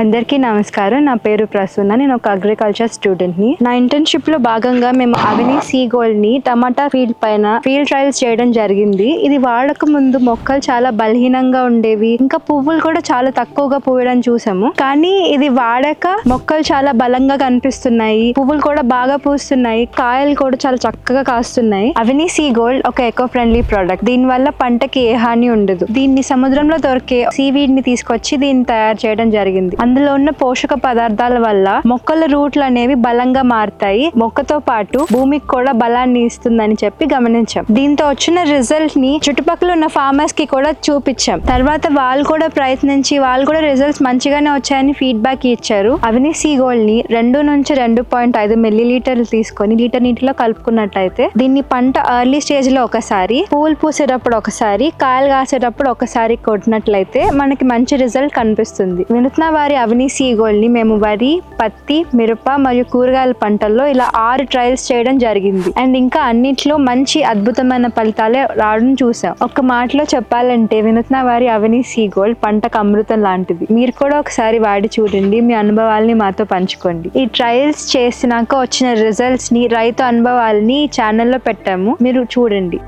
అందరికీ నమస్కారం. నా పేరు ప్రసూన నేను ఒక అగ్రికల్చర్ స్టూడెంట్ని. నా ఇంటర్న్షిప్లో భాగంగా మేము అవినీ సీ గోల్డ్ని టమాటా ఫీల్డ్ పైన ఫీల్డ్ ట్రయల్స్ చేయడం జరిగింది. ఇది వాడక ముందు మొక్కలు చాలా బలహీనంగా ఉండేవి. ఇంకా పువ్వులు కూడా చాలా తక్కువగా పూయడం చూసాము. కానీ ఇది వాడాక మొక్కలు చాలా బలంగా కనిపిస్తున్నాయి. పువ్వులు కూడా బాగా పూస్తున్నాయి. కాయలు కూడా చాలా చక్కగా కాస్తున్నాయి. అవినీ సీ గోల్డ్ ఒక ఎకో ఫ్రెండ్లీ ప్రోడక్ట్ దీని వల్ల పంటకి ఏ హాని ఉండదు. దీన్ని సముద్రంలో దొరికే సీవీడ్ని తీసుకొచ్చి దీన్ని తయారు చేయడం జరిగింది. అందులో ఉన్న పోషక పదార్థాల వల్ల మొక్కల రూట్లు అనేవి బలంగా మారుతాయి. మొక్కతో పాటు భూమికి కూడా బలాన్ని ఇస్తుందని చెప్పి గమనించాం. దీంతో వచ్చిన రిజల్ట్ని చుట్టుపక్కల ఉన్న ఫార్మర్స్కి కూడా చూపించాం. తర్వాత వాళ్ళు కూడా ప్రయత్నించి వాళ్ళు కూడా రిజల్ట్స్ మంచిగానే వచ్చాయని ఫీడ్బ్యాక్ ఇచ్చారు. అవిని సీ గోల్డ్ని రెండు నుంచి రెండు పాయింట్ ఐదు మిల్లీ లీటర్లు తీసుకొని లీటర్ నీటిలో కలుపుకున్నట్టయితే దీన్ని పంట ఎర్లీ స్టేజ్లో ఒకసారి పూలు పూసేటప్పుడు ఒకసారి కాయలు కాసేటప్పుడు ఒకసారి కొట్టినట్లయితే మనకి మంచి రిజల్ట్ కనిపిస్తుంది. వినూత్న వారి అవిని సీ సీగోల్ని మేము వరి పత్తి మిరప మరియు కూరగాయల పంటల్లో ఇలా ఆరు ట్రయల్స్ చేయడం జరిగింది. అండ్ ఇంకా అన్నిట్లో మంచి అద్భుతమైన ఫలితాలే రావడం చూసాం. ఒక మాటలో చెప్పాలంటే వినూత్న వారి అవిని సీగోల్డ్ పంటకు అమృతం లాంటిది. మీరు కూడా ఒకసారి వాడి చూడండి మీ అనుభవాల్ని మాతో పంచుకోండి. ఈ ట్రయల్స్ చేసినాక వచ్చిన రిజల్ట్స్ని రైతు అనుభవాల్ని ఛానల్లో పెట్టాము. మీరు చూడండి.